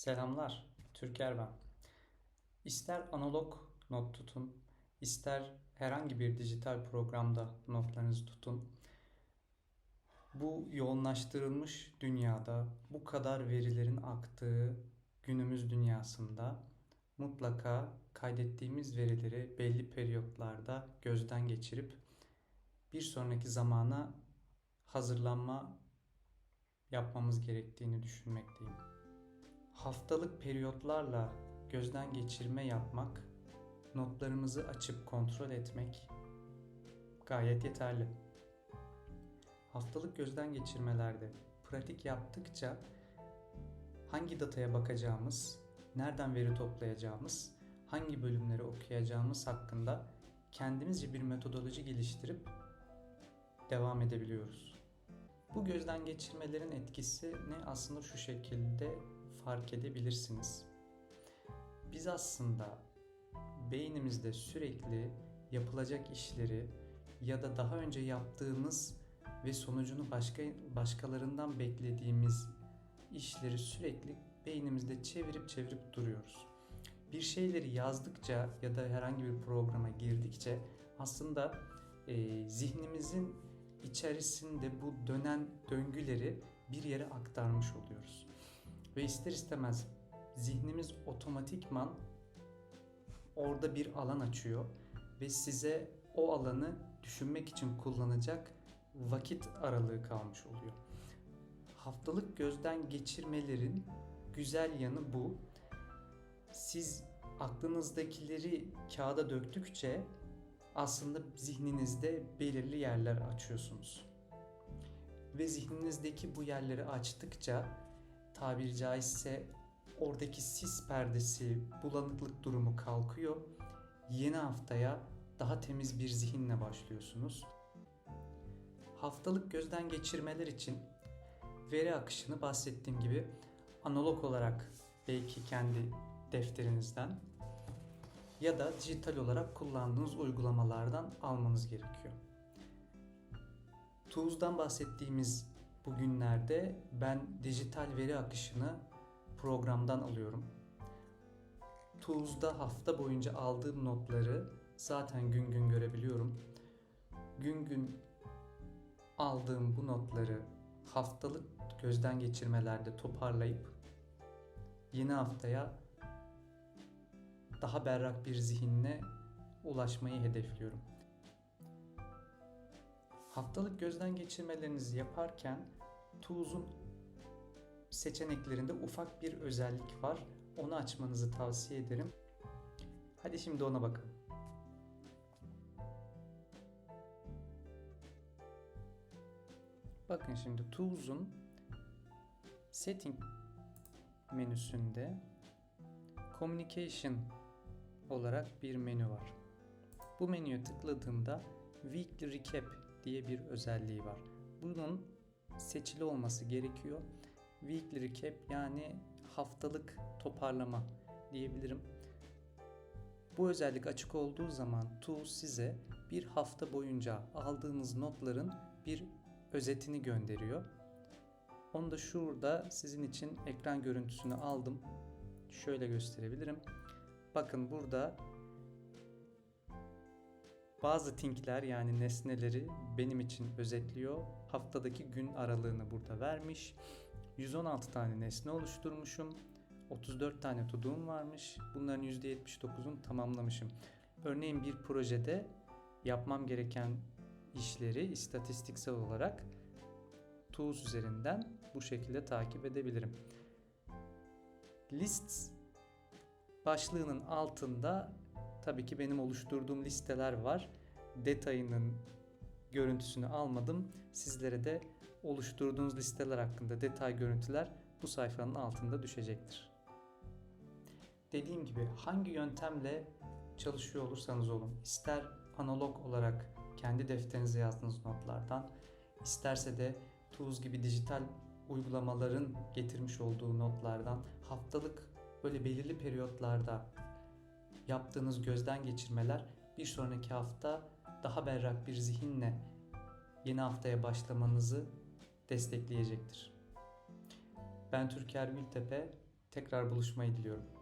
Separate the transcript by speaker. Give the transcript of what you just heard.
Speaker 1: Selamlar, Türker ben. İster analog not tutun, ister herhangi bir dijital programda notlarınızı tutun. Bu yoğunlaştırılmış dünyada, bu kadar verilerin aktığı günümüz dünyasında mutlaka kaydettiğimiz verileri belli periyotlarda gözden geçirip bir sonraki zamana hazırlanma yapmamız gerektiğini düşünmekteyim. Haftalık periyotlarla gözden geçirme yapmak, notlarımızı açıp kontrol etmek gayet yeterli. Haftalık gözden geçirmelerde pratik yaptıkça hangi dataya bakacağımız, nereden veri toplayacağımız, hangi bölümleri okuyacağımız hakkında kendimizce bir metodoloji geliştirip devam edebiliyoruz. Bu gözden geçirmelerin etkisini aslında şu şekilde fark edebilirsiniz. Biz aslında beynimizde sürekli yapılacak işleri ya da daha önce yaptığımız ve sonucunu başka başkalarından beklediğimiz işleri sürekli beynimizde çevirip çevirip duruyoruz. Bir şeyleri yazdıkça ya da herhangi bir programa girdikçe aslında e, zihnimizin içerisinde bu dönen döngüleri bir yere aktarmış oluyoruz. Ve ister istemez zihnimiz otomatikman orada bir alan açıyor ve size o alanı düşünmek için kullanacak vakit aralığı kalmış oluyor. Haftalık gözden geçirmelerin güzel yanı bu. Siz aklınızdakileri kağıda döktükçe aslında zihninizde belirli yerler açıyorsunuz. Ve zihninizdeki bu yerleri açtıkça tabiri caizse oradaki sis perdesi, bulanıklık durumu kalkıyor. Yeni haftaya daha temiz bir zihinle başlıyorsunuz. Haftalık gözden geçirmeler için veri akışını bahsettiğim gibi analog olarak belki kendi defterinizden ya da dijital olarak kullandığınız uygulamalardan almanız gerekiyor. Tools'dan bahsettiğimiz bugünlerde ben dijital veri akışını programdan alıyorum. Tools'da hafta boyunca aldığım notları zaten gün gün görebiliyorum. Gün gün aldığım bu notları haftalık gözden geçirmelerde toparlayıp yeni haftaya daha berrak bir zihinle ulaşmayı hedefliyorum. Haftalık gözden geçirmelerinizi yaparken Tools'un seçeneklerinde ufak bir özellik var. Onu açmanızı tavsiye ederim. Hadi şimdi ona bakalım. Bakın şimdi Tools'un Setting menüsünde Communication olarak bir menü var. Bu menüye tıkladığımda Weekly Recap diye bir özelliği var. Bunun seçili olması gerekiyor. Weekly Recap yani haftalık toparlama diyebilirim. Bu özellik açık olduğu zaman Tool size bir hafta boyunca aldığınız notların bir özetini gönderiyor. Onu da şurada sizin için ekran görüntüsünü aldım. Şöyle gösterebilirim. Bakın burada bazı tinkler yani nesneleri benim için özetliyor. Haftadaki gün aralığını burada vermiş. 116 tane nesne oluşturmuşum. 34 tane todo'm varmış. Bunların %79'unu tamamlamışım. Örneğin bir projede yapmam gereken işleri istatistiksel olarak Tools üzerinden bu şekilde takip edebilirim. Lists başlığının altında tabii ki benim oluşturduğum listeler var. Detayının görüntüsünü almadım. Sizlere de oluşturduğunuz listeler hakkında detay görüntüler bu sayfanın altında düşecektir. Dediğim gibi hangi yöntemle çalışıyor olursanız olun, ister analog olarak kendi defterinize yazdığınız notlardan, isterse de Tools gibi dijital uygulamaların getirmiş olduğu notlardan haftalık böyle belirli periyotlarda yaptığınız gözden geçirmeler bir sonraki hafta daha berrak bir zihinle yeni haftaya başlamanızı destekleyecektir. Ben Türker Gültepe. Tekrar buluşmayı diliyorum.